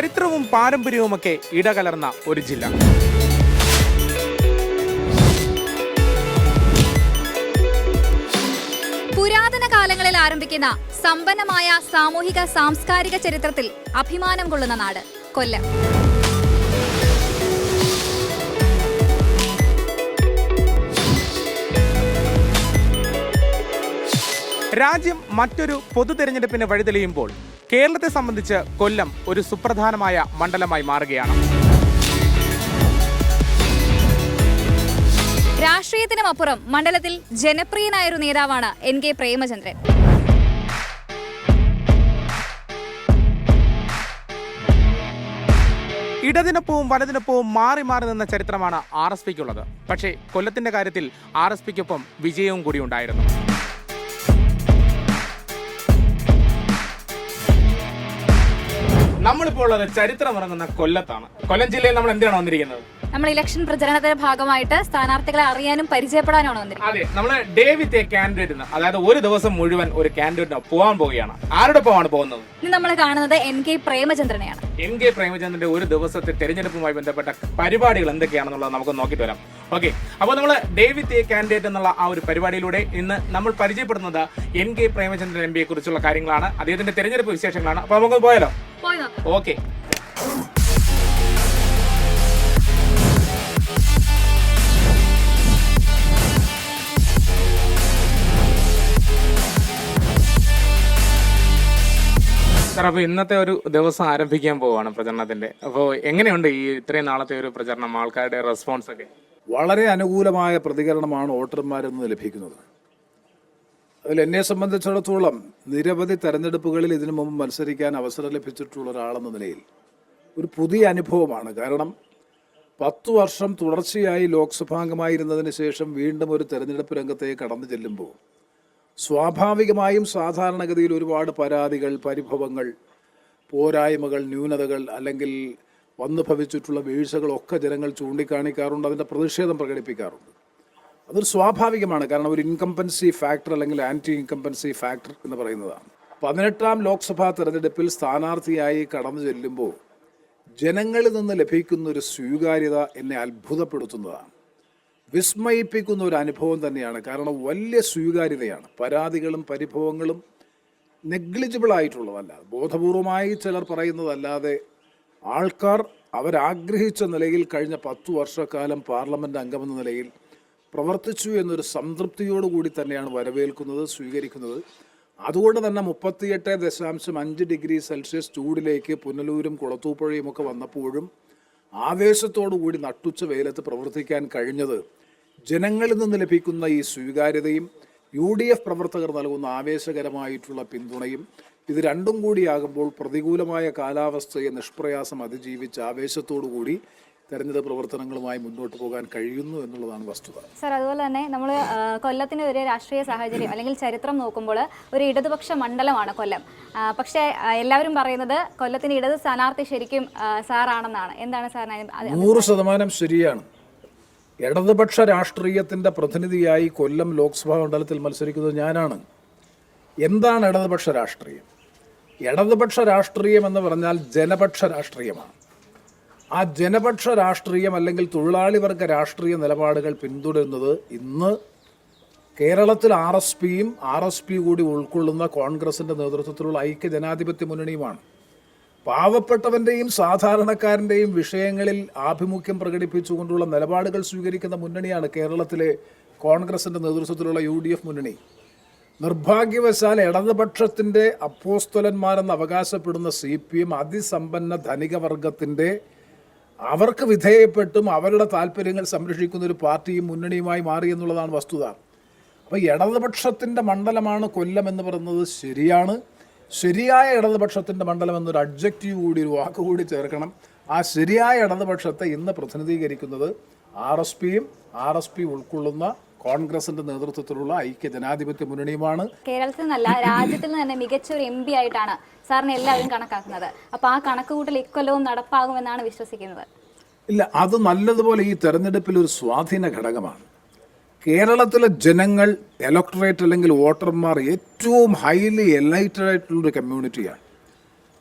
ചരിത്രവും പാരമ്പര്യവുമൊക്കെ ഇടകലർന്ന ഒരു ജില്ല. പുരാതന കാലങ്ങളിൽ ആരംഭിക്കുന്ന സമ്പന്നമായ സാമൂഹിക സാംസ്കാരിക ചരിത്രത്തിൽ അഭിമാനം കൊള്ളുന്ന നാട് കൊല്ലം. രാജ്യം മറ്റൊരു പൊതു തെരഞ്ഞെടുപ്പിന് വഴിതെളിയുമ്പോൾ കേരളത്തെ സംബന്ധിച്ച് കൊല്ലം ഒരു സുപ്രധാനമായ മണ്ഡലമായി മാറുകയാണ്. രാഷ്ട്രീയത്തിനുമപ്പുറം മണ്ഡലത്തിൽ ജനപ്രിയനായ ഒരു നേതാവാണ് എൻ കെ പ്രേമചന്ദ്രൻ. ഇടതിനൊപ്പവും വലതിനൊപ്പവും മാറി മാറി നിന്ന ചരിത്രമാണ് ആർ എസ് പിക്കുള്ളത്. പക്ഷേ കൊല്ലത്തിന്റെ കാര്യത്തിൽ ആർ എസ് പിക്കൊപ്പം വിജയവും കൂടി ഉണ്ടായിരുന്നു. നമ്മളിപ്പോൾ ഉള്ളത് ചരിത്രം ഇറങ്ങുന്ന കൊല്ലത്താണ്. കൊല്ലം ജില്ലയിൽ നമ്മൾ എന്തിനാണ് വന്നിരിക്കുന്നത്? നമ്മൾ ഇലക്ഷൻ പ്രചരണത്തിന്റെ ഭാഗമായിട്ട് സ്ഥാനാർത്ഥികളെ അറിയാനും പരിചയപ്പെടാനാണ് വന്നിരിക്കുന്നത്. അതെ നമ്മൾ ഡേ വിത്ത് എ കാൻഡിഡേറ്റ് അതായത് ഒരു ദിവസം മുഴുവൻ ഒരു കാൻഡിഡേറ്റിന് പോകാൻ പോവുകയാണ്. ആരുടെ ഒപ്പമാണ് പോകുന്നത്? ഇന്ന് നമ്മൾ കാണുന്നത് എൻ കെ പ്രേമചന്ദ്രനെയാണ്. എൻ കെ പ്രേമചന്ദ്രന്റെ ഒരു ദിവസത്തെ തെരഞ്ഞെടുപ്പുമായി ബന്ധപ്പെട്ട പരിപാടികൾ എന്തൊക്കെയാണെന്നുള്ളത് നമുക്ക് നോക്കിയിട്ട് വരാം. ഓക്കെ അപ്പോൾ നമ്മൾ വിത്ത് എ കാൻഡിഡേറ്റ് എന്നുള്ള ആ ഒരു പരിപാടിയിലൂടെ ഇന്ന് നമ്മൾ പരിചയപ്പെടുന്നത് എൻ കെ പ്രേമചന്ദ്രൻ എം പിയെ കുറിച്ചുള്ള കാര്യങ്ങളാണ്. അദ്ദേഹത്തിന്റെ തെരഞ്ഞെടുപ്പ് വിശേഷങ്ങളാണ്. അപ്പോൾ നമുക്ക് പോയാലോ? പോയി ഓക്കെ. സാർ അപ്പോൾ ഇന്നത്തെ ഒരു ദിവസം ആരംഭിക്കാൻ പോവാണ് പ്രചരണത്തിന്റെ. അപ്പോൾ എങ്ങനെയുണ്ട് ഈ ഇത്രയും നാളത്തെ ഒരു പ്രചരണം? ആൾക്കാരുടെ റെസ്പോൺസ് ഒക്കെ? വളരെ അനുകൂലമായ പ്രതികരണമാണ് വോട്ടർമാരിൽ നിന്ന് ലഭിക്കുന്നത്. അതിൽ എന്നെ സംബന്ധിച്ചിടത്തോളം നിരവധി തെരഞ്ഞെടുപ്പുകളിൽ ഇതിനു മുമ്പ് മത്സരിക്കാൻ അവസരം ലഭിച്ചിട്ടുള്ള ഒരാളെന്ന നിലയിൽ ഒരു പുതിയ അനുഭവമാണ്. കാരണം പത്ത് വർഷം തുടർച്ചയായി ലോക്സഭാംഗമായിരുന്നതിന് ശേഷം വീണ്ടും ഒരു തെരഞ്ഞെടുപ്പ് രംഗത്തേക്ക് കടന്നു ചെല്ലുമ്പോൾ സ്വാഭാവികമായും സാധാരണഗതിയിൽ ഒരുപാട് പരാതികൾ പരിഭവങ്ങൾ പോരായ്മകൾ ന്യൂനതകൾ അല്ലെങ്കിൽ വന്നു ഭവിച്ചിട്ടുള്ള വീഴ്ചകളൊക്കെ ജനങ്ങൾ ചൂണ്ടിക്കാണിക്കാറുണ്ട്. അതിന്റെ പ്രതിഷേധം പ്രകടിപ്പിക്കാറുണ്ട്. അതൊരു സ്വാഭാവികമാണ്. കാരണം ഒരു ഇൻകംപൻസി ഫാക്ടർ അല്ലെങ്കിൽ ആന്റി ഇൻകംപൻസി ഫാക്ടർ എന്ന് പറയുന്നതാണ്. പതിനെട്ടാം ലോക്സഭാ തെരഞ്ഞെടുപ്പിൽ സ്ഥാനാർത്ഥിയായി കടന്നു ചെല്ലുമ്പോൾ ജനങ്ങളിൽ നിന്ന് ലഭിക്കുന്ന ഒരു സ്വീകാര്യത എന്നെ അത്ഭുതപ്പെടുത്തുന്നതാണ്. വിസ്മയിപ്പിക്കുന്ന ഒരു അനുഭവം തന്നെയാണ്. കാരണം വലിയ സ്വീകാര്യതയാണ്. പരാതികളും പരിഭവങ്ങളും നെഗ്ലിജിബിൾ ആയിട്ടുള്ളതല്ല. ബോധപൂർവമായി ചിലർ പറയുന്നതല്ലാതെ ആൾക്കാർ അവരാഗ്രഹിച്ച നിലയിൽ കഴിഞ്ഞ പത്തു വർഷക്കാലം പാർലമെന്റ് അംഗമെന്ന നിലയിൽ പ്രവർത്തിച്ചു എന്നൊരു സംതൃപ്തിയോടുകൂടി തന്നെയാണ് വരവേൽക്കുന്നത് സ്വീകരിക്കുന്നത്. അതുകൊണ്ട് തന്നെ മുപ്പത്തിയെട്ട് ദശാംശം അഞ്ച് ഡിഗ്രി സെൽഷ്യസ് ചൂടിലേക്ക് പുനലൂരും കുളത്തൂപ്പുഴയും ഒക്കെ വന്നപ്പോഴും ആവേശത്തോടു കൂടി നട്ടുച്ച വെയിലത്ത് പ്രവർത്തിക്കാൻ കഴിഞ്ഞത് ജനങ്ങളിൽ നിന്ന് ലഭിക്കുന്ന ഈ സ്വീകാര്യതയും യു ഡി എഫ് പ്രവർത്തകർ നൽകുന്ന ആവേശകരമായിട്ടുള്ള പിന്തുണയും ഇത് രണ്ടും കൂടിയാകുമ്പോൾ പ്രതികൂലമായ കാലാവസ്ഥയെ നിഷ്പ്രയാസം അതിജീവിച്ച് ആവേശത്തോടു കൂടി തെരഞ്ഞെടുപ്പ് പ്രവർത്തനങ്ങളുമായി മുന്നോട്ട് പോകാൻ കഴിയുന്നു എന്നുള്ളതാണ് വസ്തുത. സർ അതുപോലെ തന്നെ നമ്മൾ കൊല്ലത്തിന് ഒരു രാഷ്ട്രീയ സാഹചര്യം അല്ലെങ്കിൽ ചരിത്രം നോക്കുമ്പോൾ ഒരു ഇടതുപക്ഷ മണ്ഡലമാണ് കൊല്ലം. പക്ഷേ എല്ലാവരും പറയുന്നത് കൊല്ലത്തിന് ഇടത് സ്ഥാനാർത്ഥി ശരിക്കും സാറാണെന്നാണ്. എന്താണ് സാറിന് നൂറ് ശതമാനം ശരിയാണ്. ഇടതുപക്ഷ രാഷ്ട്രീയത്തിന്റെ പ്രതിനിധിയായി കൊല്ലം ലോക്സഭാ മണ്ഡലത്തിൽ മത്സരിക്കുന്നത് ഞാനാണ്. എന്താണ് ഇടതുപക്ഷ രാഷ്ട്രീയം? ഇടതുപക്ഷ രാഷ്ട്രീയം എന്ന് പറഞ്ഞാൽ ജനപക്ഷ രാഷ്ട്രീയമാണ്. ആ ജനപക്ഷ രാഷ്ട്രീയം അല്ലെങ്കിൽ തൊഴിലാളി വർഗ രാഷ്ട്രീയ നിലപാടുകൾ പിന്തുടരുന്നത് ഇന്ന് കേരളത്തിൽ ആർ എസ് പിയും ആർ എസ് പി കൂടി ഉൾക്കൊള്ളുന്ന കോൺഗ്രസിന്റെ നേതൃത്വത്തിലുള്ള ഐക്യ ജനാധിപത്യ മുന്നണിയുമാണ്. പാവപ്പെട്ടവന്റെയും സാധാരണക്കാരന്റെയും വിഷയങ്ങളിൽ ആഭിമുഖ്യം പ്രകടിപ്പിച്ചുകൊണ്ടുള്ള നിലപാടുകൾ സ്വീകരിക്കുന്ന മുന്നണിയാണ് കേരളത്തിലെ കോൺഗ്രസിന്റെ നേതൃത്വത്തിലുള്ള യു ഡി എഫ് മുന്നണി. നിർഭാഗ്യവശാൽ ഇടതുപക്ഷത്തിന്റെ അപ്പോസ്തലന്മാരെന്ന് അവകാശപ്പെടുന്ന സി പി എം അതിസമ്പന്ന ധനിക വർഗത്തിന്റെ അവർക്ക് വിധേയപ്പെട്ടും അവരുടെ താല്പര്യങ്ങൾ സംരക്ഷിക്കുന്ന ഒരു പാർട്ടിയും മുന്നണിയുമായി മാറി എന്നുള്ളതാണ് വസ്തുത. അപ്പോൾ ഇടതുപക്ഷത്തിന്റെ മണ്ഡലമാണ് കൊല്ലം എന്ന് പറയുന്നത് ശരിയാണ്. ശരിയായ ഇടതുപക്ഷത്തിന്റെ മണ്ഡലം എന്നൊരു അഡ്ജക്റ്റീവ് കൂടി ഒരു വാക്ക് കൂടി ചേർക്കണം. ആ ശരിയായ ഇടതുപക്ഷത്തെ ഇന്ന് പ്രതിനിധീകരിക്കുന്നത് ആർ എസ് പിയും ആർ എസ് പി ഉൾക്കൊള്ളുന്ന കോൺഗ്രസിന്റെ നേതൃത്വത്തിലുള്ള ഐക്യ ജനാധിപത്യ മുന്നണിയുമാണ്. കേരളത്തിൽ നിന്നല്ല രാജ്യത്തിൽ നിന്ന് തന്നെ മികച്ച ഒരു എം പി ആയിട്ടാണ് സാറിനെ എല്ലാവരും കണക്കാക്കുന്നത്. അപ്പൊ ആ കണക്ക് കൂട്ടൽ ഇക്കൊല്ലവും നടപ്പാകുമെന്നാണ് വിശ്വസിക്കുന്നത്. ഇല്ല അത് നല്ലതുപോലെ ഈ തെരഞ്ഞെടുപ്പിൽ ഒരു സ്വാധീന ഘടകമാണ്. കേരളത്തിലെ ജനങ്ങൾ ഇലക്ടറേറ്റ് അല്ലെങ്കിൽ വോട്ടർമാർ ഏറ്റവും ഹൈലി എലൈറ്റഡ് ആയിട്ടുള്ളൊരു കമ്മ്യൂണിറ്റിയാണ്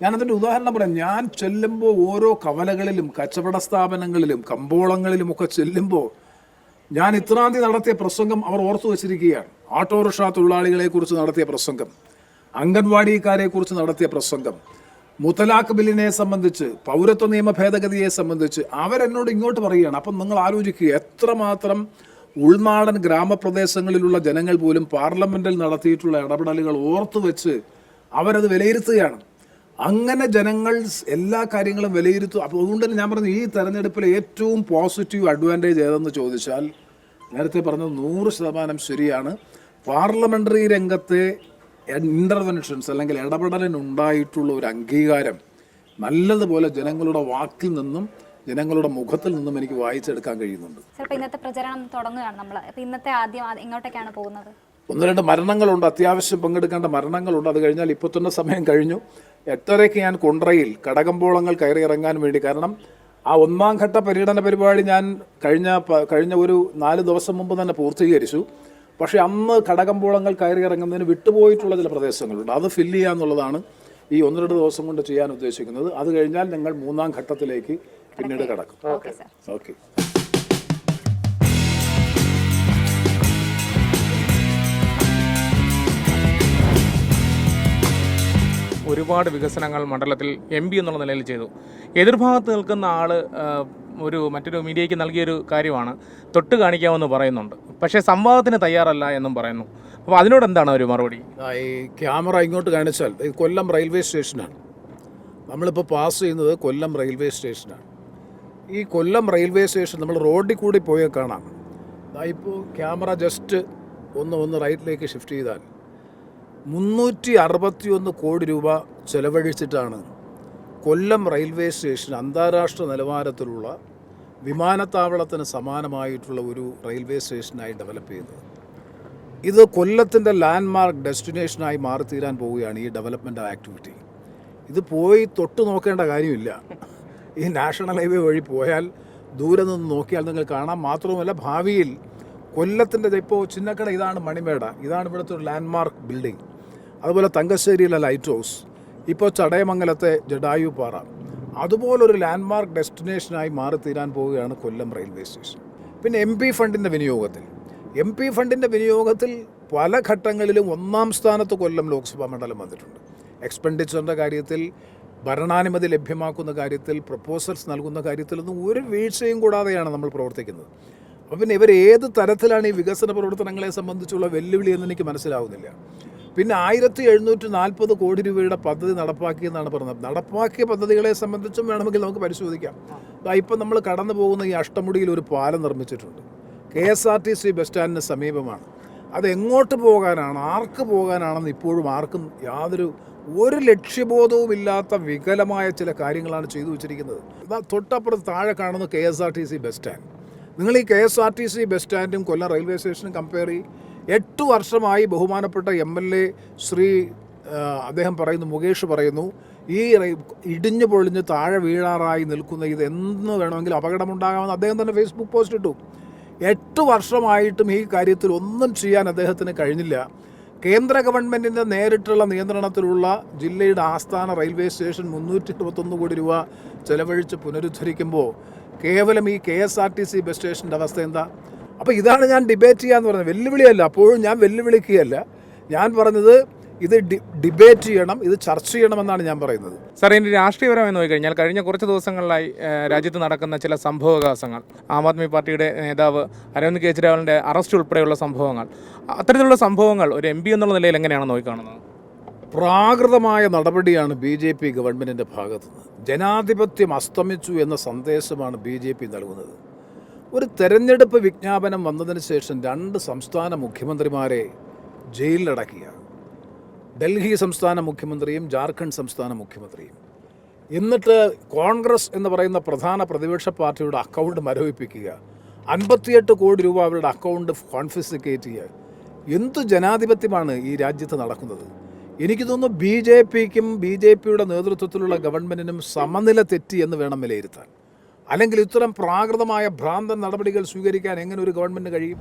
ഞാനതിന്റെ ഉദാഹരണം പറയാം. ഞാൻ ചെല്ലുമ്പോൾ ഓരോ കവലകളിലും കച്ചവട സ്ഥാപനങ്ങളിലും കമ്പോളങ്ങളിലും ഒക്കെ ചെല്ലുമ്പോൾ ഞാൻ ഇത്രാം തീയതി നടത്തിയ പ്രസംഗം അവർ ഓർത്തു വച്ചിരിക്കുകയാണ്. ഓട്ടോറിക്ഷ തൊഴിലാളികളെ കുറിച്ച് നടത്തിയ പ്രസംഗം അംഗൻവാടിക്കാരെ കുറിച്ച് നടത്തിയ പ്രസംഗം മുത്തലാഖ് ബില്ലിനെ സംബന്ധിച്ച് പൗരത്വ നിയമ ഭേദഗതിയെ സംബന്ധിച്ച് അവരെന്നോട് ഇങ്ങോട്ട് പറയുകയാണ്. അപ്പം നിങ്ങൾ ആലോചിക്കുക എത്രമാത്രം ഉൾനാടൻ ഗ്രാമപ്രദേശങ്ങളിലുള്ള ജനങ്ങൾ പോലും പാർലമെന്റിൽ നടത്തിയിട്ടുള്ള ഇടപെടലുകൾ ഓർത്തു വെച്ച് അവരത് വിലയിരുത്തുകയാണ്. അങ്ങനെ ജനങ്ങൾ എല്ലാ കാര്യങ്ങളും വിലയിരുത്തും. അപ്പോൾ അതുകൊണ്ട് തന്നെ ഞാൻ പറഞ്ഞു ഈ തെരഞ്ഞെടുപ്പിൽ ഏറ്റവും പോസിറ്റീവ് അഡ്വാന്റേജ് ഏതെന്ന് ചോദിച്ചാൽ നേരത്തെ പറഞ്ഞത് നൂറ് ശതമാനം ശരിയാണ്. പാർലമെന്ററി രംഗത്തെ ഇന്റർവെൻഷൻസ് അല്ലെങ്കിൽ ഇടപെടലിനുണ്ടായിട്ടുള്ള ഒരു അംഗീകാരം നല്ലതുപോലെ ജനങ്ങളുടെ വാക്കിൽ നിന്നും ജനങ്ങളുടെ മുഖത്തിൽ നിന്നും എനിക്ക് വായിച്ചെടുക്കാൻ കഴിയുന്നുണ്ട്. ഇന്നത്തെ പ്രചരണം തുടങ്ങുകയാണ് നമ്മൾ ഇന്നത്തെ ആദ്യം എങ്ങോട്ടേക്കാണ് പോകുന്നത്. ഒന്ന് രണ്ട് മരണങ്ങളുണ്ട്. അത്യാവശ്യം പങ്കെടുക്കേണ്ട മരണങ്ങളുണ്ട്. അത് കഴിഞ്ഞാൽ ഇപ്പോൾ തന്നെ സമയം കഴിഞ്ഞു. എട്ടരയ്ക്ക് ഞാൻ കുണ്ട്രയിൽ കടകമ്പോളങ്ങൾ കയറി ഇറങ്ങാൻ വേണ്ടി കാരണം ആ ഒന്നാം ഘട്ട പര്യടന പരിപാടി ഞാൻ കഴിഞ്ഞ കഴിഞ്ഞ ഒരു നാല് ദിവസം മുമ്പ് തന്നെ പൂർത്തീകരിച്ചു. പക്ഷേ അന്ന് കടകമ്പോളങ്ങൾ കയറി ഇറങ്ങുന്നതിന് വിട്ടുപോയിട്ടുള്ള ചില പ്രദേശങ്ങളുണ്ട്. അത് ഫില്ല് ചെയ്യുക എന്നുള്ളതാണ് ഈ ഒന്ന് രണ്ട് ദിവസം കൊണ്ട് ചെയ്യാൻ ഉദ്ദേശിക്കുന്നത്. അത് കഴിഞ്ഞാൽ ഞങ്ങൾ മൂന്നാം ഘട്ടത്തിലേക്ക് പിന്നീട് കടക്കും. ഓക്കെ. ഒരുപാട് വികസനങ്ങൾ മണ്ഡലത്തിൽ എം പി എന്നുള്ള നിലയിൽ ചെയ്തു. എതിർഭാഗത്ത് നിൽക്കുന്ന ആൾ ഒരു മറ്റൊരു മീഡിയയ്ക്ക് നൽകിയൊരു കാര്യമാണ്. തൊട്ട് കാണിക്കാമെന്ന് പറയുന്നുണ്ട്. പക്ഷേ സംവാദത്തിന് തയ്യാറല്ല എന്നും പറയുന്നു. അപ്പോൾ അതിനോട് എന്താണ് ഒരു മറുപടി? ഈ ക്യാമറ ഇങ്ങോട്ട് കാണിച്ചാൽ ഇത് കൊല്ലം റെയിൽവേ സ്റ്റേഷനാണ്. നമ്മളിപ്പോൾ പാസ് ചെയ്യുന്നത് കൊല്ലം റെയിൽവേ സ്റ്റേഷനാണ്. ഈ കൊല്ലം റെയിൽവേ സ്റ്റേഷൻ നമ്മൾ റോഡിൽ കൂടി പോയാൽ കാണാം. ഇപ്പോൾ ക്യാമറ ജസ്റ്റ് ഒന്ന് ഒന്ന് റൈറ്റിലേക്ക് ഷിഫ്റ്റ് ചെയ്താൽ മുന്നൂറ്റി അറുപത്തിയൊന്ന് കോടി രൂപ ചെലവഴിച്ചിട്ടാണ് കൊല്ലം റെയിൽവേ സ്റ്റേഷൻ അന്താരാഷ്ട്ര നിലവാരത്തിലുള്ള വിമാനത്താവളത്തിന് സമാനമായിട്ടുള്ള ഒരു റെയിൽവേ സ്റ്റേഷനായി ഡെവലപ്പ് ചെയ്യുന്നത് ഇത് കൊല്ലത്തിന്റെ ലാൻഡ്മാർക്ക് ഡെസ്റ്റിനേഷനായി മാറിത്തീരാൻ പോവുകയാണ് ഈ ഡെവലപ്മെന്റ് ആക്ടിവിറ്റി. ഇത് പോയി തൊട്ട് നോക്കേണ്ട കാര്യമില്ല. ഈ നാഷണൽ ഹൈവേ വഴി പോയാൽ ദൂരെ നിന്ന് നോക്കിയാൽ നിങ്ങൾ കാണാം. മാത്രവുമല്ല ഭാവിയിൽ കൊല്ലത്തിന്റെ ഇപ്പോൾ ചിന്നക്കട ഇതാണ് മണിമേട. ഇതാണ് ഇവിടുത്തെ ഒരു ലാൻഡ്മാർക്ക് ബിൽഡിംഗ്. അതുപോലെ തങ്കശ്ശേരിയിലെ ലൈറ്റ് ഹൗസ് ഇപ്പോൾ ചടയമംഗലത്തെ ജഡായു പാറ അതുപോലൊരു ലാൻഡ്മാർക്ക് ഡെസ്റ്റിനേഷനായി മാറിത്തീരാൻ പോവുകയാണ് കൊല്ലം റെയിൽവേ സ്റ്റേഷൻ പിന്നെ എം പി ഫണ്ടിന്റെ വിനിയോഗത്തിൽ. എം പി ഫണ്ടിന്റെ വിനിയോഗത്തിൽ പല ഘട്ടങ്ങളിലും ഒന്നാം സ്ഥാനത്ത് കൊല്ലം ലോക്സഭാ മണ്ഡലം വന്നിട്ടുണ്ട്. എക്സ്പെൻഡിച്ചറിന്റെ കാര്യത്തിൽ ഭരണാനുമതി ലഭ്യമാക്കുന്ന കാര്യത്തിൽ പ്രപ്പോസൽസ് നൽകുന്ന കാര്യത്തിലൊന്നും ഒരു വീഴ്ചയും കൂടാതെയാണ് നമ്മൾ പ്രവർത്തിക്കുന്നത്. അപ്പം പിന്നെ ഇവർ ഏത് തരത്തിലാണ് ഈ വികസന പ്രവർത്തനങ്ങളെ സംബന്ധിച്ചുള്ള വെല്ലുവിളി എന്ന് എനിക്ക് മനസ്സിലാവുന്നില്ല. പിന്നെ ആയിരത്തി എഴുന്നൂറ്റി നാൽപ്പത് കോടി രൂപയുടെ പദ്ധതി നടപ്പാക്കിയെന്നാണ് പറഞ്ഞത്. നടപ്പാക്കിയ പദ്ധതികളെ സംബന്ധിച്ചും വേണമെങ്കിൽ നമുക്ക് പരിശോധിക്കാം. ഇപ്പം നമ്മൾ കടന്നു പോകുന്ന ഈ അഷ്ടമുടിയിൽ ഒരു പാലം നിർമ്മിച്ചിട്ടുണ്ട്. K S R T C bus സ്റ്റാൻഡിന് സമീപമാണ്. അത് എങ്ങോട്ട് പോകാനാണ് ആർക്ക് പോകാനാണെന്ന് ഇപ്പോഴും ആർക്കും യാതൊരു ഒരു ലക്ഷ്യബോധവും ഇല്ലാത്ത വികലമായ ചില കാര്യങ്ങളാണ് ചെയ്തു വെച്ചിരിക്കുന്നത്. ഇതാ തൊട്ടപ്പുറത്ത് താഴെ കാണുന്നത് K S R T C bus stand. നിങ്ങൾ ഈ K S R T C bus സ്റ്റാൻഡും Kollam railway സ്റ്റേഷനും കമ്പയർ ചെയ്യും. എട്ട് വർഷമായി ബഹുമാനപ്പെട്ട എം എൽ എ ശ്രീ അദ്ദേഹം പറയുന്നു മുകേഷ് പറയുന്നു ഈ ഇടിഞ്ഞു പൊളിഞ്ഞ് താഴെ വീഴാറായി നിൽക്കുന്ന ഇത് എന്ന് വേണമെങ്കിലും അപകടമുണ്ടാകാമെന്ന് അദ്ദേഹം തന്നെ ഫേസ്ബുക്ക് പോസ്റ്റ് ഇട്ടു. എട്ട് വർഷമായിട്ടും ഈ കാര്യത്തിൽ ഒന്നും ചെയ്യാൻ അദ്ദേഹത്തിന് കഴിഞ്ഞില്ല. കേന്ദ്ര ഗവൺമെന്റിന്റെ നേരിട്ടുള്ള നിയന്ത്രണത്തിലുള്ള ജില്ലയുടെ ആസ്ഥാന റെയിൽവേ സ്റ്റേഷൻ മുന്നൂറ്റി ഇരുപത്തൊന്ന് കോടി രൂപ ചെലവഴിച്ച് പുനരുദ്ധരിക്കുമ്പോൾ കേവലം ഈ K S R T C bus സ്റ്റേഷന്റെ അവസ്ഥ എന്താ? അപ്പോൾ ഇതാണ് ഞാൻ ഡിബേറ്റ് ചെയ്യാന്ന് പറഞ്ഞത്. വെല്ലുവിളിയല്ല അപ്പോഴും ഞാൻ വെല്ലുവിളിക്കുകയല്ല. ഞാൻ പറഞ്ഞത് ഇത് ഡി- ഡിബേറ്റ് ചെയ്യണം ഇത് ചർച്ച ചെയ്യണമെന്നാണ് ഞാൻ പറയുന്നത്. സാർ ഇതിന്റെ രാഷ്ട്രീയപരമായി നോക്കിക്കഴിഞ്ഞാൽ കഴിഞ്ഞ കുറച്ച് ദിവസങ്ങളിലായി രാജ്യത്ത് നടക്കുന്ന ചില സംഭവവികാസങ്ങൾ ആം ആദ്മി പാർട്ടിയുടെ നേതാവ് അരവിന്ദ് കെജ്രിവാളിന്റെ അറസ്റ്റ് ഉൾപ്പെടെയുള്ള സംഭവങ്ങൾ അത്തരത്തിലുള്ള സംഭവങ്ങൾ ഒരു എം പി എന്നുള്ള നിലയിൽ എങ്ങനെയാണ് നോക്കിക്കാണുന്നത്? പ്രാകൃതമായ നടപടിയാണ് ബി ജെ പി ഗവൺമെന്റിന്റെ ഭാഗത്തുനിന്ന്. ജനാധിപത്യം അസ്തമിച്ചു എന്ന സന്ദേശമാണ് ബി ജെ പി നൽകുന്നത്. ഒരു തെരഞ്ഞെടുപ്പ് വിജ്ഞാപനം വന്നതിന് ശേഷം രണ്ട് സംസ്ഥാന മുഖ്യമന്ത്രിമാരെ ജയിലിലടക്കിയ ഡൽഹി സംസ്ഥാന മുഖ്യമന്ത്രിയും ജാർഖണ്ഡ് സംസ്ഥാന മുഖ്യമന്ത്രിയും. എന്നിട്ട് കോൺഗ്രസ് എന്ന് പറയുന്ന പ്രധാന പ്രതിപക്ഷ പാർട്ടിയുടെ അക്കൗണ്ട് മരവിപ്പിക്കുക അൻപത്തിയെട്ട് കോടി രൂപ അവരുടെ അക്കൗണ്ട് കോൺഫിസിക്കേറ്റ് ചെയ്യുക. എന്ത് ജനാധിപത്യമാണ് ഈ രാജ്യത്ത് നടക്കുന്നത്? എനിക്ക് തോന്നുന്നു ബി ജെ പിക്കും ബി ജെ പിയുടെ നേതൃത്വത്തിലുള്ള ഗവൺമെന്റിനും സമനില തെറ്റി എന്ന് വേണം വിലയിരുത്താൻ. അല്ലെങ്കിൽ ഇത്തരം പ്രാകൃതമായ ഭ്രാന്തൻ നടപടികൾ സ്വീകരിക്കാൻ എങ്ങനെ ഒരു ഗവൺമെന്റ് കഴിയും?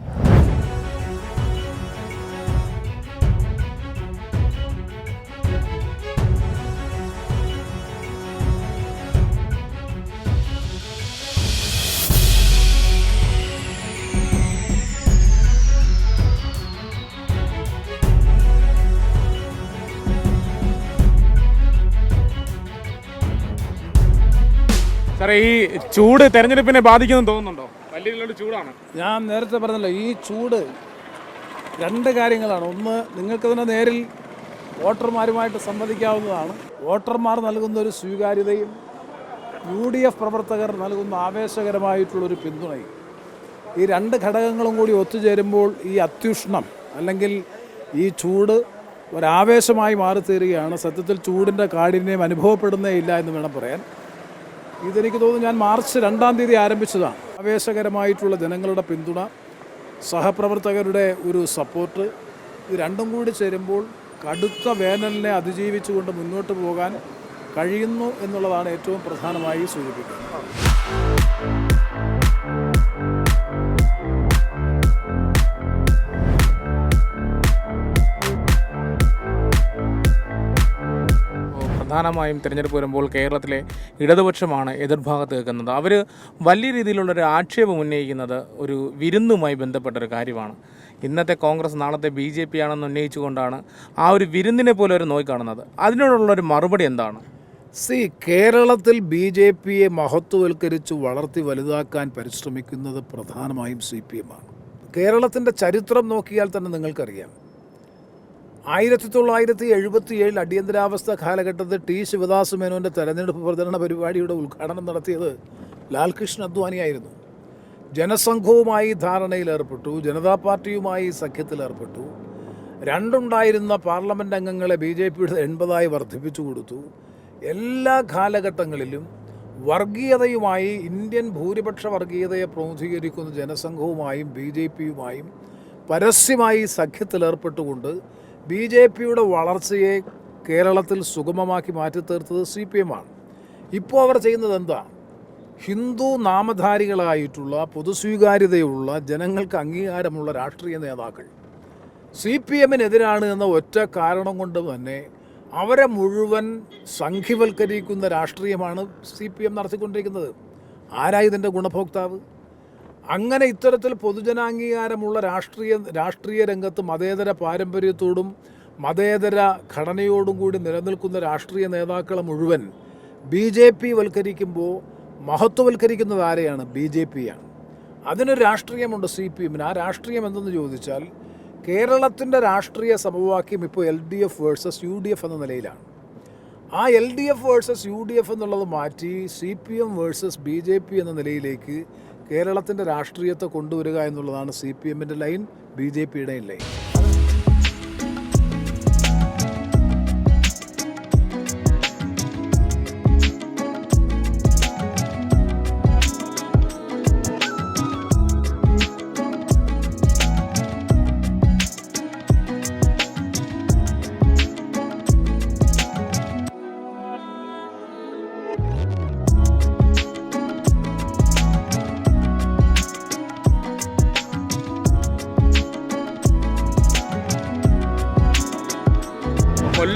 സാറേ ഈ ചൂട് തെരഞ്ഞെടുപ്പിനെ ബാധിക്കുന്നു തോന്നുന്നുണ്ടോ? വലിയ ചൂടാണ്. ഞാൻ നേരത്തെ പറഞ്ഞല്ലോ ഈ ചൂട് രണ്ട് കാര്യങ്ങളാണ്. ഒന്ന് നിങ്ങൾക്ക് തന്നെ നേരിൽ വോട്ടർമാരുമായിട്ട് സംവദിക്കാവുന്നതാണ്. വോട്ടർമാർ നൽകുന്ന ഒരു സ്വീകാര്യതയും യു ഡി എഫ് പ്രവർത്തകർ നൽകുന്ന ആവേശകരമായിട്ടുള്ളൊരു പിന്തുണയും. ഈ രണ്ട് ഘടകങ്ങളും കൂടി ഒത്തുചേരുമ്പോൾ ഈ അത്യുഷ്ണം അല്ലെങ്കിൽ ഈ ചൂട് ഒരാവേശമായി മാറിത്തീരുകയാണ്. സത്യത്തിൽ ചൂടിന്റെ കാഠിന്യം അനുഭവപ്പെടുന്നേ ഇല്ല എന്ന് വേണം പറയാൻ. ഇതെനിക്ക് തോന്നുന്നു ഞാൻ മാർച്ച് രണ്ടാം തീയതി ആരംഭിച്ചതാണ് ആവേശകരമായിട്ടുള്ള ജനങ്ങളുടെ പിന്തുണ സഹപ്രവർത്തകരുടെ ഒരു സപ്പോർട്ട് ഇത് രണ്ടും കൂടി ചേരുമ്പോൾ കടുത്ത വേനലിനെ അതിജീവിച്ചുകൊണ്ട് മുന്നോട്ട് പോകാൻ കഴിയുന്നു എന്നുള്ളതാണ് ഏറ്റവും പ്രധാനമായി സൂചിപ്പിക്കുന്നത്. പ്രധാനമായും തിരഞ്ഞെടുപ്പ് വരുമ്പോൾ കേരളത്തിലെ ഇടതുപക്ഷമാണ് എതിർഭാഗത്ത് നിൽക്കുന്നത്. അവർ വലിയ രീതിയിലുള്ളൊരു ആക്ഷേപം ഉന്നയിക്കുന്നത് ഒരു വിരുന്നുമായി ബന്ധപ്പെട്ട ഒരു കാര്യമാണ്. ഇന്നത്തെ കോൺഗ്രസ് നാളത്തെ ബി ജെ പി ആണെന്ന് ഉന്നയിച്ചുകൊണ്ടാണ് ആ ഒരു വിരുന്നിനെ പോലെ ഒരു നോക്കിക്കാണുന്നത് അതിനോടുള്ളൊരു മറുപടി എന്താണ്? സി കേരളത്തിൽ ബി ജെ പിയെ മഹത്വവൽക്കരിച്ച് വളർത്തി വലുതാക്കാൻ പരിശ്രമിക്കുന്നത് പ്രധാനമായും സി പി എം ആണ്. കേരളത്തിന്റെ ചരിത്രം നോക്കിയാൽ തന്നെ നിങ്ങൾക്കറിയാം. ആയിരത്തി തൊള്ളായിരത്തി എഴുപത്തി ഏഴിൽ അടിയന്തരാവസ്ഥ കാലഘട്ടത്തിൽ ടി ശിവദാസ് മേനോന്റെ തെരഞ്ഞെടുപ്പ് പ്രചരണ പരിപാടിയുടെ ഉദ്ഘാടനം നടത്തിയത് ലാൽകൃഷ്ണ അദ്വാനിയായിരുന്നു. ജനസംഘവുമായി ധാരണയിലേർപ്പെട്ടു ജനതാ പാർട്ടിയുമായി സഖ്യത്തിലേർപ്പെട്ടു. രണ്ടുണ്ടായിരുന്ന പാർലമെന്റ് അംഗങ്ങളെ ബി ജെ പിയുടെ എൺപതായി വർദ്ധിപ്പിച്ചു കൊടുത്തു. എല്ലാ കാലഘട്ടങ്ങളിലും വർഗീയതയുമായി ഇന്ത്യൻ ഭൂരിപക്ഷ വർഗീയതയെ പ്രതിനിധീകരിക്കുന്ന ജനസംഘവുമായും ബി ജെ പിയുമായും പരസ്യമായി സഖ്യത്തിലേർപ്പെട്ടുകൊണ്ട് ബി ജെ പിയുടെ വളർച്ചയെ കേരളത്തിൽ സുഗമമാക്കി മാറ്റിത്തീർത്തത് സി പി എം ആണ്. ഇപ്പോൾ അവർ ചെയ്യുന്നത് എന്താ? ഹിന്ദു നാമധാരികളായിട്ടുള്ള പൊതുസ്വീകാര്യതയുള്ള ജനങ്ങൾക്ക് അംഗീകാരമുള്ള രാഷ്ട്രീയ നേതാക്കൾ. സി പി എമ്മിനെതിരാണ് എന്ന ഒറ്റ കാരണം കൊണ്ട് തന്നെ അവരെ മുഴുവൻ സംഘിവൽക്കരിക്കുന്ന രാഷ്ട്രീയമാണ് സി പി എം നടത്തിക്കൊണ്ടിരിക്കുന്നത്. ആരായി ഇതിന്റെ ഗുണഭോക്താവ്? അങ്ങനെ ഇത്തരത്തിൽ പൊതുജനാംഗീകാരമുള്ള രാഷ്ട്രീയ രാഷ്ട്രീയ രംഗത്ത് മതേതര പാരമ്പര്യത്തോടും മതേതര ഘടനയോടും കൂടി നിലനിൽക്കുന്ന രാഷ്ട്രീയ നേതാക്കളെ മുഴുവൻ ബി ജെ പി വൽക്കരിക്കുമ്പോൾ മഹത്വവൽക്കരിക്കുന്നത് ആരെയാണ്? ബി ജെ പിയാണ്. അതിനൊരു രാഷ്ട്രീയമുണ്ട് സി പി എമ്മിന്. ആ രാഷ്ട്രീയം എന്തെന്ന് ചോദിച്ചാൽ കേരളത്തിന്റെ രാഷ്ട്രീയ സമവാക്യം ഇപ്പോൾ L D F versus U D F എന്ന നിലയിലാണ്. ആ L D F versus U D F എന്നുള്ളത് മാറ്റി C P M versus B J P എന്ന നിലയിലേക്ക് കേരളത്തിന്റെ രാഷ്ട്രീയത്തെ കൊണ്ടുവരിക എന്നുള്ളതാണ് സി പി എമ്മിന്റെ ലൈൻ ബി ജെ പിയുടെയും ലൈൻ.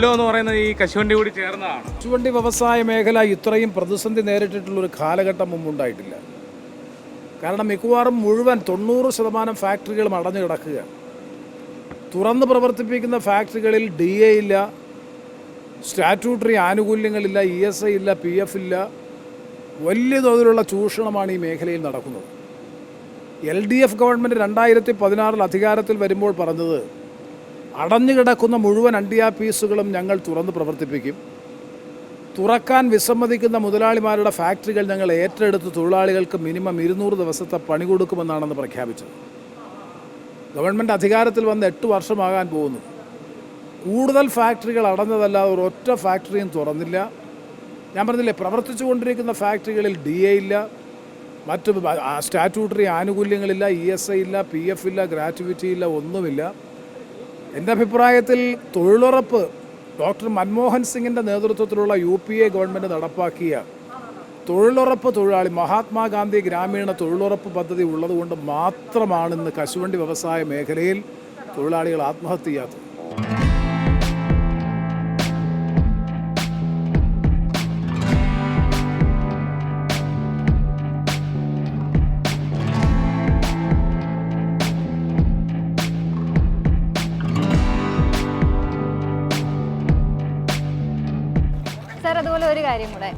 കൊല്ലം എന്ന് പറയുന്നത് ഈ കശുവണ്ടി കൂടി ചേർന്നതാണ്. കശുവണ്ടി വ്യവസായ മേഖല ഇത്രയും പ്രതിസന്ധി നേരിട്ടിട്ടുള്ള ഒരു കാലഘട്ടം മുമ്പുണ്ടായിട്ടില്ല കാരണം മിക്കവാറും മുഴുവൻ തൊണ്ണൂറ് ശതമാനം ഫാക്ടറികളും അടഞ്ഞു കിടക്കുകയാണ്. തുറന്ന് പ്രവർത്തിപ്പിക്കുന്ന ഫാക്ടറികളിൽ ഡി എ ഇല്ല സ്റ്റാറ്റ്യൂട്ടറി ആനുകൂല്യങ്ങളില്ല ഇ എസ് ഐ ഇല്ല പി എഫ് ഇല്ല. വലിയ തോതിലുള്ള ചൂഷണമാണ് ഈ മേഖലയിൽ നടക്കുന്നത്. എൽ ഡി എഫ് ഗവൺമെന്റ് രണ്ടായിരത്തി പതിനാറിൽ അധികാരത്തിൽ വരുമ്പോൾ പറഞ്ഞത് അടഞ്ഞു കിടക്കുന്ന മുഴുവൻ അണ്ടിയാപ്പീസുകളും ഞങ്ങൾ തുറന്ന് പ്രവർത്തിപ്പിക്കും. തുറക്കാൻ വിസമ്മതിക്കുന്ന മുതലാളിമാരുടെ ഫാക്ടറികൾ ഞങ്ങൾ ഏറ്റെടുത്ത് തൊഴിലാളികൾക്ക് മിനിമം ഇരുന്നൂറ് ദിവസത്തെ പണി കൊടുക്കുമെന്നാണെന്ന് പ്രഖ്യാപിച്ചത്. ഗവൺമെന്റ് അധികാരത്തിൽ വന്ന് എട്ട് വർഷമാകാൻ പോകുന്നു. കൂടുതൽ ഫാക്ടറികൾ അടഞ്ഞതല്ലാതെ ഒരൊറ്റ ഫാക്ടറിയും തുറന്നില്ല. ഞാൻ പറഞ്ഞില്ലേ പ്രവർത്തിച്ചു കൊണ്ടിരിക്കുന്ന ഫാക്ടറികളിൽ ഡി എ ഇല്ല മറ്റ് സ്റ്റാറ്റ്യൂട്ടറി ആനുകൂല്യങ്ങളില്ല ഇ എസ് ഐ ഇല്ല പി എഫ് ഇല്ല ഗ്രാറ്റുവിറ്റി ഇല്ല ഒന്നുമില്ല. എന്റെ അഭിപ്രായത്തിൽ തൊഴിലുറപ്പ് ഡോക്ടർ മൻമോഹൻ സിംഗിന്റെ നേതൃത്വത്തിലുള്ള യു പി എ ഗവൺമെന്റ് നടപ്പാക്കിയ തൊഴിലുറപ്പ് തൊഴിലാളി മഹാത്മാഗാന്ധി ഗ്രാമീണ തൊഴിലുറപ്പ് പദ്ധതി ഉള്ളതുകൊണ്ട് മാത്രമാണ് ഇന്ന് കശുവണ്ടി വ്യവസായ മേഖലയിൽ തൊഴിലാളികൾ ആത്മഹത്യ ചെയ്യാത്തത്. ഒരു കാര്യം കൂടെ.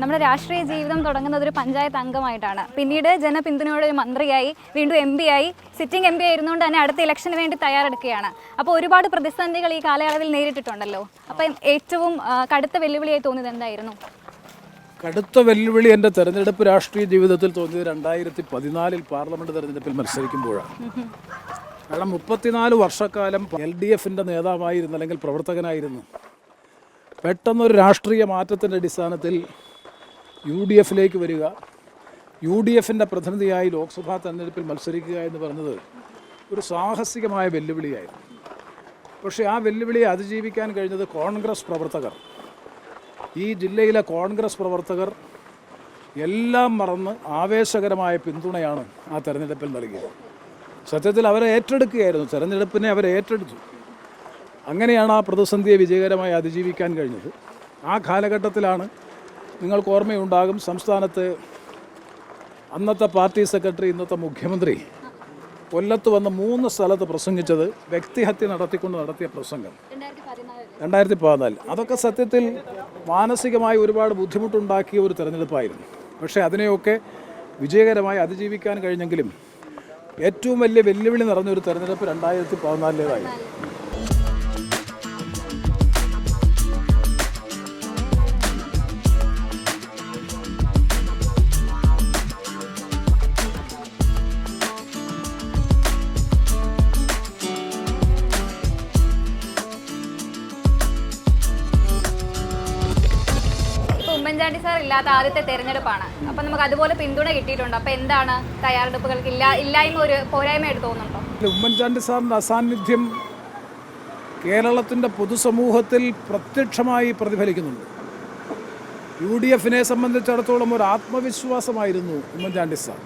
നമ്മുടെ രാഷ്ട്രീയ ജീവിതം തുടങ്ങുന്നത് ഒരു പഞ്ചായത്ത് അംഗമായിട്ടാണ്. പിന്നീട് ജനപിന്തുണയോടെ ഒരു മന്ത്രിയായി വീണ്ടും എം പി ആയി സിറ്റിംഗ് എം പി ആയിരുന്നുകൊണ്ട് തന്നെ അടുത്ത ഇലക്ഷന് വേണ്ടി തയ്യാറെടുക്കുകയാണ്. അപ്പോൾ ഒരുപാട് പ്രതിസന്ധികൾ ഈ കാലയളവിൽ നേരിട്ടിട്ടുണ്ടല്ലോ. അപ്പം ഏറ്റവും കടുത്ത വെല്ലുവിളിയായി തോന്നിയത് എന്തായിരുന്നു? കടുത്ത വെല്ലുവിളി എന്റെ തെരഞ്ഞെടുപ്പ് രാഷ്ട്രീയ ജീവിതത്തിൽ തോന്നിയത് രണ്ടായിരത്തി പതിനാലിൽ പാർലമെന്റ് തെരഞ്ഞെടുപ്പിൽ മത്സരിക്കുമ്പോഴാണ്. കാരണം മുപ്പത്തിനാല് വർഷക്കാലം എൽ ഡി എഫിന്റെ നേതാവായിരുന്നു അല്ലെങ്കിൽ പ്രവർത്തകനായിരുന്നു. പെട്ടെന്നൊരു രാഷ്ട്രീയ മാറ്റത്തിന്റെ അടിസ്ഥാനത്തിൽ യു ഡി എഫിലേക്ക് വരിക. യു ഡി എഫിന്റെ പ്രതിനിധിയായി ലോക്സഭാ തെരഞ്ഞെടുപ്പിൽ മത്സരിക്കുക എന്ന് പറഞ്ഞത് ഒരു സാഹസികമായ വെല്ലുവിളിയായിരുന്നു. പക്ഷേ ആ വെല്ലുവിളിയെ അതിജീവിക്കാൻ കഴിഞ്ഞത് കോൺഗ്രസ് പ്രവർത്തകർ. ഈ ജില്ലയിലെ കോൺഗ്രസ് പ്രവർത്തകർ എല്ലാം മറന്ന് ആവേശകരമായ പിന്തുണയാണ് ആ തെരഞ്ഞെടുപ്പിൽ നൽകിയത്. സത്യത്തിൽ അവരെ ഏറ്റെടുക്കുകയായിരുന്നു. തെരഞ്ഞെടുപ്പിനെ അവരെ ഏറ്റെടുത്തു. അങ്ങനെയാണ് ആ പ്രതിസന്ധിയെ വിജയകരമായി അതിജീവിക്കാൻ കഴിഞ്ഞത്. ആ കാലഘട്ടത്തിലാണ് നിങ്ങൾക്ക് ഓർമ്മയുണ്ടാകും സംസ്ഥാനത്ത് അന്നത്തെ പാർട്ടി സെക്രട്ടറി ഇന്നത്തെ മുഖ്യമന്ത്രി കൊല്ലത്ത് വന്ന് മൂന്ന് സ്ഥലത്ത് പ്രസംഗിച്ചത് വ്യക്തിഹത്യ നടത്തിക്കൊണ്ട് നടത്തിയ പ്രസംഗം. രണ്ടായിരത്തി പതിനാല് അതൊക്കെ സത്യത്തിൽ മാനസികമായി ഒരുപാട് ബുദ്ധിമുട്ടുണ്ടാക്കിയ ഒരു തെരഞ്ഞെടുപ്പായിരുന്നു. പക്ഷേ അതിനെയൊക്കെ വിജയകരമായി അതിജീവിക്കാൻ കഴിഞ്ഞെങ്കിലും ഏറ്റവും വലിയ വെല്ലുവിളി നിറഞ്ഞൊരു തെരഞ്ഞെടുപ്പ് രണ്ടായിരത്തി പതിനാലിലേതായിരുന്നു ഇല്ലാത്ത ആദ്യത്തെ തെരഞ്ഞെടുപ്പാണ്. അപ്പൊ നമുക്ക് അതുപോലെ പിന്തുണ കിട്ടിയിട്ടുണ്ട്. അപ്പൊ എന്താണ് തയ്യാറെടുപ്പുകൾക്ക് ഇല്ല ഇല്ലായ്മ ഒരു പോരായ്മയായിട്ട് തോന്നുന്നുണ്ടോ? ഉമ്മൻചാണ്ടി സാറിന്റെ അസാന്നിധ്യം കേരളത്തിന്റെ പൊതുസമൂഹത്തിൽ പ്രത്യക്ഷമായി പ്രതിഫലിക്കുന്നുണ്ട്. യു ഡി എഫിനെ സംബന്ധിച്ചിടത്തോളം ഒരു ആത്മവിശ്വാസമായിരുന്നു ഉമ്മൻചാണ്ടി സാർ.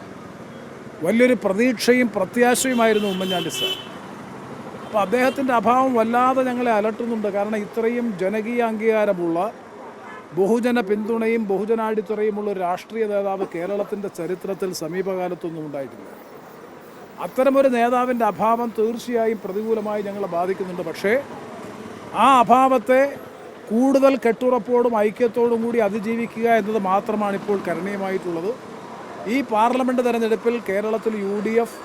വലിയൊരു പ്രതീക്ഷയും പ്രത്യാശയുമായിരുന്നു ഉമ്മൻചാണ്ടി സാർ. അപ്പോൾ അദ്ദേഹത്തിന്റെ അഭാവം വല്ലാതെ ഞങ്ങളെ അലട്ടുന്നുണ്ട്. കാരണം ഇത്രയും ജനകീയ അംഗീകാരമുള്ള ബഹുജന പിന്തുണയും ബഹുജനാടിത്തുറയുമുള്ള ഒരു രാഷ്ട്രീയ നേതാവ് കേരളത്തിന്റെ ചരിത്രത്തിൽ സമീപകാലത്തൊന്നും ഉണ്ടായിട്ടില്ല. അത്തരമൊരു നേതാവിന്റെ അഭാവം തീർച്ചയായും പ്രതികൂലമായി ഞങ്ങളെ ബാധിക്കുന്നുണ്ട്. പക്ഷേ ആ അഭാവത്തെ കൂടുതൽ കെട്ടുറപ്പോടും ഐക്യത്തോടും കൂടി അതിജീവിക്കുക എന്നത് മാത്രമാണ് ഇപ്പോൾ കരണീയമായിട്ടുള്ളത്. ഈ പാർലമെന്റ് തെരഞ്ഞെടുപ്പിൽ കേരളത്തിൽ യു ഡി എഫ്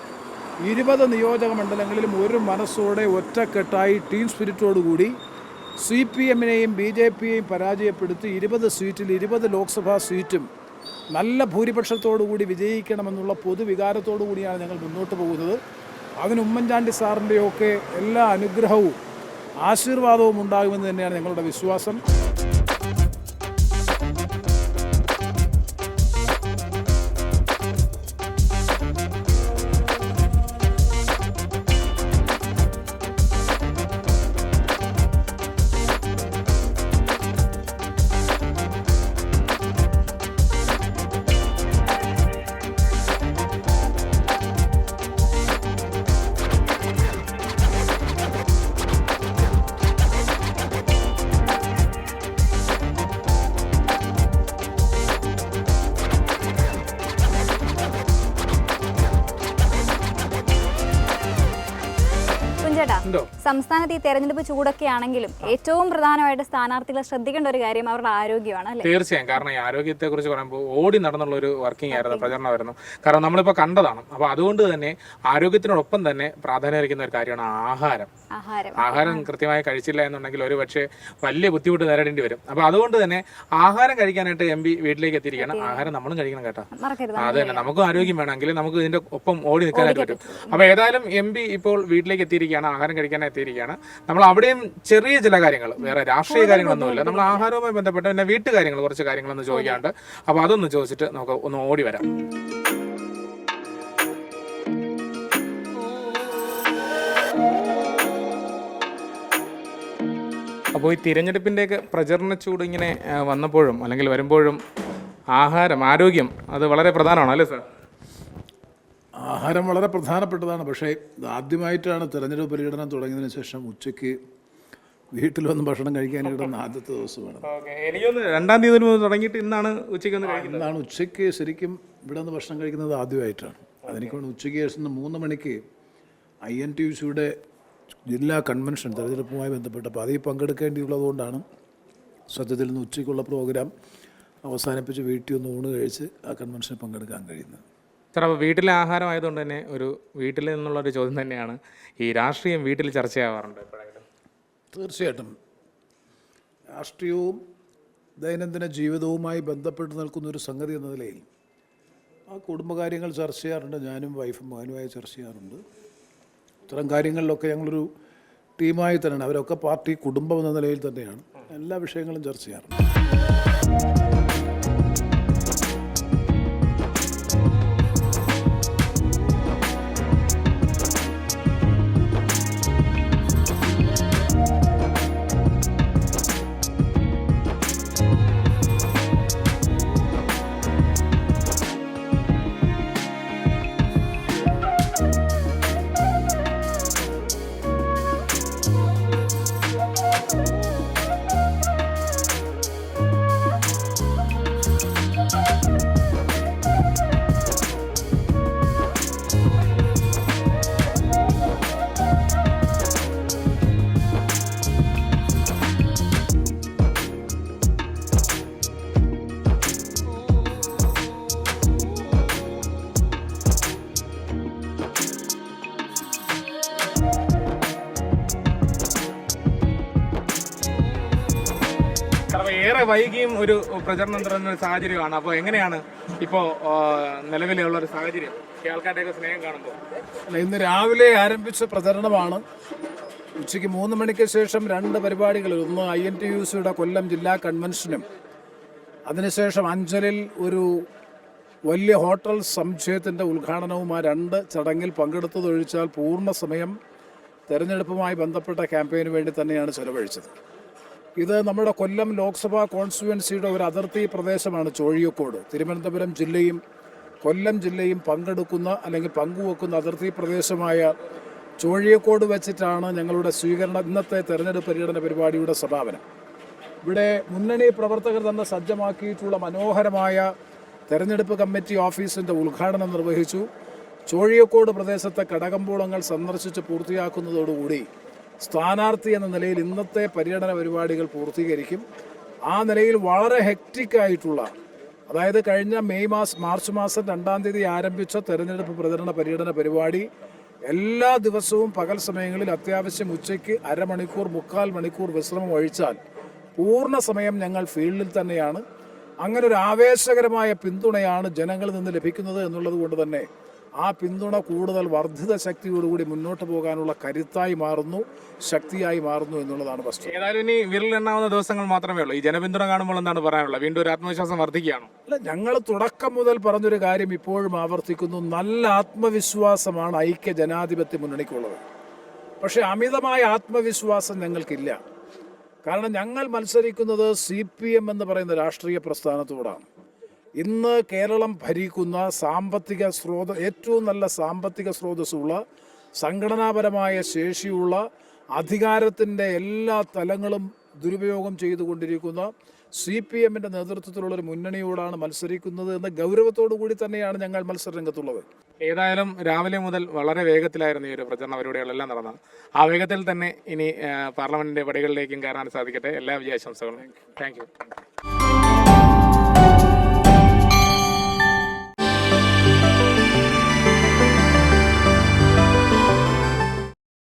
ഇരുപത് നിയോജക മണ്ഡലങ്ങളിലും ഒരു മനസ്സോടെ ഒറ്റക്കെട്ടായി ടീം സ്പിരിറ്റോടുകൂടി സി പി എമ്മിനെയും ബി ജെ പിയെയും പരാജയപ്പെടുത്തി ഇരുപത് സീറ്റിൽ ഇരുപത് ലോക്സഭാ സീറ്റും നല്ല ഭൂരിപക്ഷത്തോടുകൂടി വിജയിക്കണമെന്നുള്ള പൊതുവികാരത്തോടു കൂടിയാണ് ഞങ്ങൾ മുന്നോട്ട് പോകുന്നത്. അതിന് ഉമ്മൻചാണ്ടി സാറിന്റെയൊക്കെ എല്ലാ അനുഗ്രഹവും ആശീർവാദവും ഉണ്ടാകുമെന്ന് തന്നെയാണ് ഞങ്ങളുടെ വിശ്വാസം. എന്തോ സംസ്ഥാനത്ത് ഈ തെരഞ്ഞെടുപ്പ് ചൂടൊക്കെ ആണെങ്കിലും ഏറ്റവും പ്രധാനമായിട്ട് സ്ഥാനാർത്ഥികളെ ശ്രദ്ധിക്കേണ്ട ഒരു കാര്യം അവരുടെ ആരോഗ്യമാണ് അല്ലേ? തീർച്ചയായും. കാരണം ഈ ആരോഗ്യത്തെ കുറിച്ച് പറയുമ്പോൾ ഓടി നടന്നുള്ള ഒരു വർക്കിംഗ് ആയിരുന്നു പ്രചരണമായിരുന്നു. കാരണം നമ്മളിപ്പോൾ കണ്ടതാണ്. അപ്പോൾ അതുകൊണ്ട് തന്നെ ആരോഗ്യത്തിനോടൊപ്പം തന്നെ പ്രാധാന്യം ഒരു കാര്യമാണ് ആഹാരം. ആഹാരം. കൃത്യമായി കഴിച്ചില്ല എന്നുണ്ടെങ്കിൽ ഒരു പക്ഷേ വലിയ ബുദ്ധിമുട്ട് നേരിടേണ്ടി വരും. അപ്പോൾ അതുകൊണ്ട് തന്നെ ആഹാരം കഴിക്കാനായിട്ട് എം പി വീട്ടിലേക്ക് എത്തിയിരിക്കണം ആഹാരം നമ്മളും കഴിക്കണം കേട്ടോ. അത് തന്നെ നമുക്കും ആരോഗ്യം വേണമെങ്കിൽ നമുക്ക് ഇതിന്റെ ഒപ്പം ഓടി നിൽക്കാനായിട്ട് പറ്റും. അപ്പൊ ഏതായാലും എം പി ഇപ്പോൾ വീട്ടിലേക്ക് എത്തിയിരിക്കുകയാണ്. ആഹാരം കഴിക്കാൻ എത്തിയിരിക്കുകയാണ്. നമ്മൾ അവിടെയും ചെറിയ ചില കാര്യങ്ങൾ വേറെ രാഷ്ട്രീയ കാര്യങ്ങളൊന്നുമില്ല. നമ്മൾ ആഹാരവുമായി ബന്ധപ്പെട്ട പിന്നെ വീട്ടുകാര്യങ്ങൾ കുറച്ച് കാര്യങ്ങളൊന്ന് ചോദിക്കാണ്ട് അപ്പൊ അതൊന്ന് ചോദിച്ചിട്ട് നമുക്ക് ഒന്ന് ഓടി വരാം. അപ്പോൾ ഈ തിരഞ്ഞെടുപ്പിന്റെയൊക്കെ പ്രചരണ ചൂട് ഇങ്ങനെ വന്നപ്പോഴും അല്ലെങ്കിൽ വരുമ്പോഴും ആഹാരം ആരോഗ്യം അത് വളരെ പ്രധാനമാണ് അല്ലേ സാർ? ആഹാരം വളരെ പ്രധാനപ്പെട്ടതാണ്. പക്ഷേ ആദ്യമായിട്ടാണ് തെരഞ്ഞെടുപ്പ് പര്യടനം തുടങ്ങിയതിന് ശേഷം ഉച്ചയ്ക്ക് വീട്ടിൽ വന്ന് ഭക്ഷണം കഴിക്കാൻ കിട്ടുന്ന ആദ്യത്തെ ദിവസമാണ്. എനിക്കൊന്ന് രണ്ടാം തീയതി തുടങ്ങിയിട്ട് ഇന്നാണ് ഉച്ചയ്ക്ക് ഇന്നാണ് ഉച്ചയ്ക്ക് ശരിക്കും ഇവിടെ നിന്ന് ഭക്ഷണം കഴിക്കുന്നത് ആദ്യമായിട്ടാണ്. അതെനിക്കൊണ്ട് ഉച്ചയ്ക്ക് ശേഷം മൂന്ന് മണിക്ക് ഐ എൻ ടി യു സിയുടെ ജില്ലാ കൺവെൻഷൻ തെരഞ്ഞെടുപ്പുമായി ബന്ധപ്പെട്ട് അപ്പോൾ അതിൽ പങ്കെടുക്കേണ്ടിയുള്ളതുകൊണ്ടാണ് സത്യത്തിൽ നിന്ന് ഉച്ചയ്ക്കുള്ള പ്രോഗ്രാം അവസാനിപ്പിച്ച് വീട്ടിൽ ഒന്ന് ഊണ് കഴിച്ച് ആ കൺവെൻഷനിൽ പങ്കെടുക്കാൻ കഴിയുന്നത്. സാർ അപ്പോൾ വീട്ടിലെ ആഹാരം ആയതുകൊണ്ട് തന്നെ ഒരു വീട്ടിൽ നിന്നുള്ള ഒരു ചോദ്യം തന്നെയാണ് ഈ രാഷ്ട്രീയം വീട്ടിൽ ചർച്ചയാവാറുണ്ട് എപ്പോഴായാലും തീർച്ചയായിട്ടും. രാഷ്ട്രീയവും ദൈനംദിന ജീവിതവുമായി ബന്ധപ്പെട്ട് നിൽക്കുന്ന ഒരു സംഗതി എന്ന നിലയിൽ ആ കുടുംബകാര്യങ്ങൾ ചർച്ച ചെയ്യാറുണ്ട്. ഞാനും വൈഫും മകനുമായി ചർച്ച ചെയ്യാറുണ്ട്. ഇത്തരം കാര്യങ്ങളിലൊക്കെ ഞങ്ങളൊരു ടീമായി തന്നെയാണ്. അവരൊക്കെ പാർട്ടി കുടുംബം എന്ന നിലയിൽ തന്നെയാണ്. എല്ലാ വിഷയങ്ങളും ചർച്ച ചെയ്യാറുണ്ട്. ഒരു പ്രചരണം തുടരുന്ന ഒരു സാഹചര്യമാണ്. അപ്പോൾ എങ്ങനെയാണ് ഇപ്പോൾ നിലവിലുള്ള ഒരു സാഹചര്യം? ആൾക്കാരുടെയൊക്കെ സ്നേഹം കാണുമ്പോൾ. അല്ല, ഇന്ന് രാവിലെ ആരംഭിച്ച പ്രചരണമാണ്. ഉച്ചയ്ക്ക് മൂന്ന് മണിക്ക് ശേഷം രണ്ട് പരിപാടികൾ. ഒന്ന് ഐ എൻ ടി യു സിയുടെ കൊല്ലം ജില്ലാ കൺവെൻഷനും. അതിനുശേഷം അഞ്ചലിൽ ഒരു വലിയ ഹോട്ടൽ സമുച്ചയത്തിന്റെ ഉദ്ഘാടനവും ആ രണ്ട് ചടങ്ങിൽ പങ്കെടുത്തതൊഴിച്ചാൽ പൂർണ സമയം തെരഞ്ഞെടുപ്പുമായി ബന്ധപ്പെട്ട ക്യാമ്പയിന് വേണ്ടി തന്നെയാണ് ചെലവഴിച്ചത്. ഇത് നമ്മുടെ കൊല്ലം ലോക്സഭാ കോൺസ്റ്റിറ്റ്യുവൻസിയുടെ ഒരു അതിർത്തി പ്രദേശമാണ് ചോഴിയക്കോട്. തിരുവനന്തപുരം ജില്ലയും കൊല്ലം ജില്ലയും പങ്കെടുക്കുന്ന അല്ലെങ്കിൽ പങ്കുവെക്കുന്ന അതിർത്തി പ്രദേശമായ ചോഴിയക്കോട് വെച്ചിട്ടാണ് ഞങ്ങളുടെ സ്വീകരണ ഇന്നത്തെ തെരഞ്ഞെടുപ്പ് പര്യടന പരിപാടിയുടെ സമാപനം. ഇവിടെ മുന്നണി പ്രവർത്തകർ തന്നെ സജ്ജമാക്കിയിട്ടുള്ള മനോഹരമായ തെരഞ്ഞെടുപ്പ് കമ്മിറ്റി ഓഫീസിന്റെ ഉദ്ഘാടനം നിർവഹിച്ചു. ചോഴിയക്കോട് പ്രദേശത്തെ കടകമ്പോളങ്ങൾ സന്ദർശിച്ച് പൂർത്തിയാക്കുന്നതോടുകൂടി സ്ഥാനാർത്ഥി എന്ന നിലയിൽ ഇന്നത്തെ പര്യടന പരിപാടികൾ പൂർത്തീകരിക്കും. ആ നിലയിൽ വളരെ ഹെക്റ്റിക്കായിട്ടുള്ള അതായത് കഴിഞ്ഞ മെയ് മാസം മാർച്ച് മാസം രണ്ടാം തീയതി ആരംഭിച്ച തെരഞ്ഞെടുപ്പ് പ്രചരണ പര്യടന പരിപാടി എല്ലാ ദിവസവും പകൽ സമയങ്ങളിൽ അത്യാവശ്യം ഉച്ചയ്ക്ക് അരമണിക്കൂർ മുക്കാൽ മണിക്കൂർ വിശ്രമം ഒഴിച്ചാൽ പൂർണ സമയം ഞങ്ങൾ ഫീൽഡിൽ തന്നെയാണ്. അങ്ങനെ ഒരു ആവേശകരമായ പിന്തുണയാണ് ജനങ്ങളിൽ നിന്ന് ലഭിക്കുന്നത് എന്നുള്ളത് കൊണ്ട് തന്നെ ആ പിന്തുണ കൂടുതൽ വർദ്ധിത ശക്തിയോടുകൂടി മുന്നോട്ട് പോകാനുള്ള കരുത്തായി മാറുന്നു ശക്തിയായി മാറുന്നു എന്നുള്ളതാണ് വസ്തുത ഏതായാലും ഇനി വിരലെണ്ണാവുന്ന ദിവസങ്ങൾ മാത്രമേ ഉള്ളൂ. ഈ ജനപിന്തുണ കാണുമ്പോൾ എന്താണ് പറയാനുള്ളത്? വീണ്ടും ഒരു ആത്മവിശ്വാസം വർദ്ധിക്കുകയാണോ? അല്ല ഞങ്ങൾ തുടക്കം മുതൽ പറഞ്ഞൊരു കാര്യം ഇപ്പോഴും ആവർത്തിക്കുന്നു. നല്ല ആത്മവിശ്വാസമാണ് ഐക്യ ജനാധിപത്യ മുന്നണിക്കുള്ളത്. പക്ഷേ അമിതമായ ആത്മവിശ്വാസം ഞങ്ങൾക്കില്ല. കാരണം ഞങ്ങൾ മത്സരിക്കുന്നത് സി പി എം എന്ന് പറയുന്ന രാഷ്ട്രീയ പ്രസ്ഥാനത്തോടാണ്. ഇന്ന് കേരളം ഭരിക്കുന്ന സാമ്പത്തിക സ്രോത ഏറ്റവും നല്ല സാമ്പത്തിക സ്രോതസ്സുള്ള സംഘടനാപരമായ ശേഷിയുള്ള അധികാരത്തിന്റെ എല്ലാ തലങ്ങളും ദുരുപയോഗം ചെയ്തുകൊണ്ടിരിക്കുന്ന സി പി എമ്മിന്റെ നേതൃത്വത്തിലുള്ളൊരു മുന്നണിയോടാണ് മത്സരിക്കുന്നത് എന്ന ഗൗരവത്തോടു കൂടി തന്നെയാണ് ഞങ്ങൾ മത്സരരംഗത്തുള്ളത്. ഏതായാലും രാവിലെ മുതൽ വളരെ വേഗത്തിലായിരുന്നു ഈ ഒരു പ്രചരണ. പരിപാടികളെല്ലാം നടന്നത്. ആ വേഗത്തിൽ തന്നെ ഇനി പാർലമെന്റിന്റെ പടികളിലേക്കും കയറാൻ സാധിക്കട്ടെ. എല്ലാ വിജയാശംസകളും. Thank you